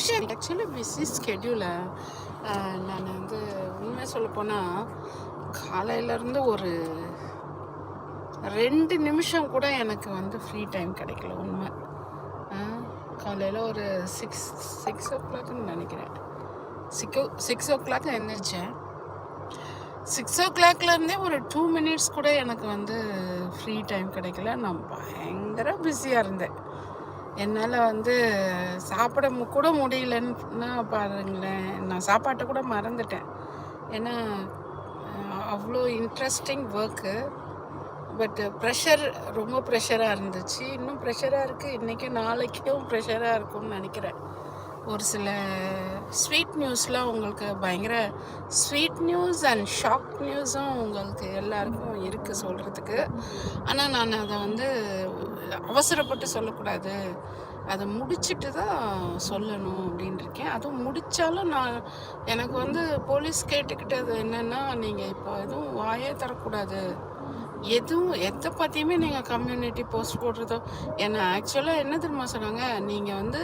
விஷயம். Actually busy ஸ்கெடியூலை நான் வந்து உண்மை சொல்ல போனால் காலையிலேருந்து ஒரு ரெண்டு நிமிஷம் கூட எனக்கு வந்து ஃப்ரீ டைம் கிடைக்கல உண்மை. காலையில் ஒரு சிக்ஸ் சிக்ஸ் ஓ கிளாக்னு நினைக்கிறேன். சிக்ஸ் சிக்ஸ் ஓ கிளாக் எழுந்திரிச்சேன் சிக்ஸ் ஓ கிளாக்லேருந்தே ஒரு டூ மினிட்ஸ் கூட எனக்கு வந்து ஃப்ரீ டைம் கிடைக்கல. நான் பயங்கர பிஸியாக இருந்தேன். என்னால் வந்து சாப்பிட கூட முடியலன்னா பாருங்களேன். நான் சாப்பாட்டை கூட மறந்துட்டேன். ஏன்னா அவ்வளோ இன்ட்ரெஸ்டிங் ஒர்க்கு பட் ப்ரெஷர் ரொம்ப ப்ரெஷராக இருந்துச்சு. இன்னும் ப்ரெஷராக இருக்குது இன்றைக்கும் நாளைக்கும் ப்ரெஷராக இருக்கும்னு நினைக்கிறேன். ஒரு சில ஸ்வீட் நியூஸ்லாம் உங்களுக்கு பயங்கர ஸ்வீட் நியூஸ் அண்ட் ஷாக் நியூஸும் உங்களுக்கு எல்லாருக்கும் இருக்குது சொல்கிறதுக்கு ஆனால் நான் அதை வந்து அவசரப்பட்டு சொல்லக்கூடாது. அதை முடிச்சுட்டு தான் சொல்லணும் அப்படின்னு இருக்கேன். அதுவும் முடித்தாலும் நான் எனக்கு வந்து போலீஸ் கேட்டுக்கிட்டது என்னென்னா நீங்கள் இப்போ எதுவும் வாயே தரக்கூடாது எதுவும் எதை பற்றியுமே நீங்கள் கம்யூனிட்டி போஸ்ட் போடுறதோ ஏன்னா ஆக்சுவலாக என்ன தெரியுமா சொன்னாங்க? நீங்கள் வந்து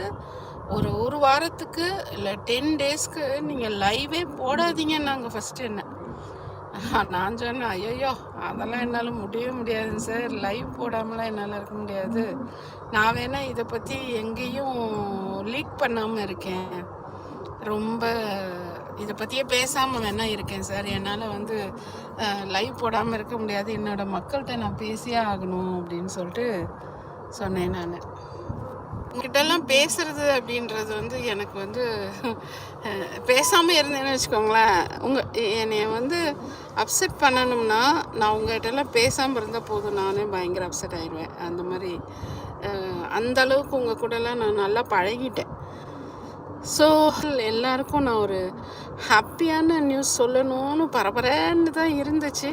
ஒரு ஒரு வாரத்துக்கு இல்லை டென் டேஸ்க்கு நீங்கள் லைவே போடாதீங்கன்னாங்க ஃபஸ்ட்டு என்ன. நான் சொன்னேன் ஐயோ அதெல்லாம் என்னால் முடியவே முடியாதுங்க சார் லைவ் போடாமலாம் என்னால் இருக்க முடியாது. நான் வேணா இதை பற்றி எங்கேயும் லீக் பண்ணாமல் இருக்கேன். ரொம்ப இதை பற்றியே பேசாமல் வேணா இருக்கேன் சார் என்னால் வந்து லைவ் போடாமல் இருக்க முடியாது. என்னோட மக்கள்கிட்ட நான் பேசியே ஆகணும் அப்படின்னு சொல்லிட்டு சொன்னேன் நான். உங்ககிட்டலாம் பேசுறது அப்படின்றது வந்து எனக்கு வந்து பேசாமல் இருந்தேன்னு வச்சுக்கோங்களேன். உங்கள் என்னைய வந்து அப்செட் பண்ணணும்னா நான் உங்ககிட்டலாம் பேசாமல் இருந்தால் போதும். நானே பயங்கர அப்செட் ஆயிடுவேன். அந்த மாதிரி அந்த அளவுக்கு உங்கள் கூடலாம் நான் நல்லா பழகிட்டேன். ஸோ எல்லாருக்கும் நான் ஒரு ஹாப்பியான நியூஸ் சொல்லணும்னு பரபரன்னு தான் இருந்துச்சு.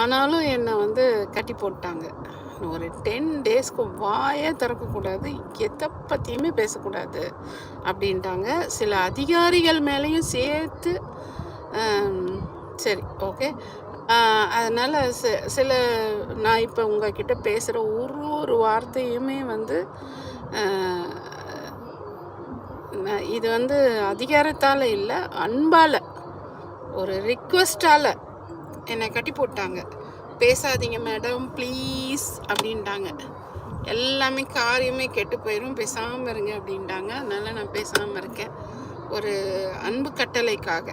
ஆனாலும் என்னை வந்து கட்டி போட்டாங்க. ஒரு டென் டேஸ்க்கு வாயே திறக்கக்கூடாது எதை பற்றியுமே பேசக்கூடாது அப்படின்ட்டாங்க. சில அதிகாரிகள் மேலேயும் சேர்த்து சரி ஓகே அதனால் சில நான் இப்போ உங்ககிட்ட பேசுகிற ஒரு ஒரு வார்த்தையுமே வந்து நான் இது வந்து அதிகாரத்தால் இல்லை அன்பால் ஒரு ரிக்வஸ்டால் என்னை கட்டி போட்டாங்க. பேசாதீங்க மேடம் ப்ளீஸ் அப்படின்ட்டாங்க. எல்லாமே காரியமே கெட்டு போயிடும் பேசாமல் இருங்க அப்படின்ட்டாங்க. அதனால் நான் பேசாமல் இருக்கேன். ஒரு அன்பு கட்டளைக்காக.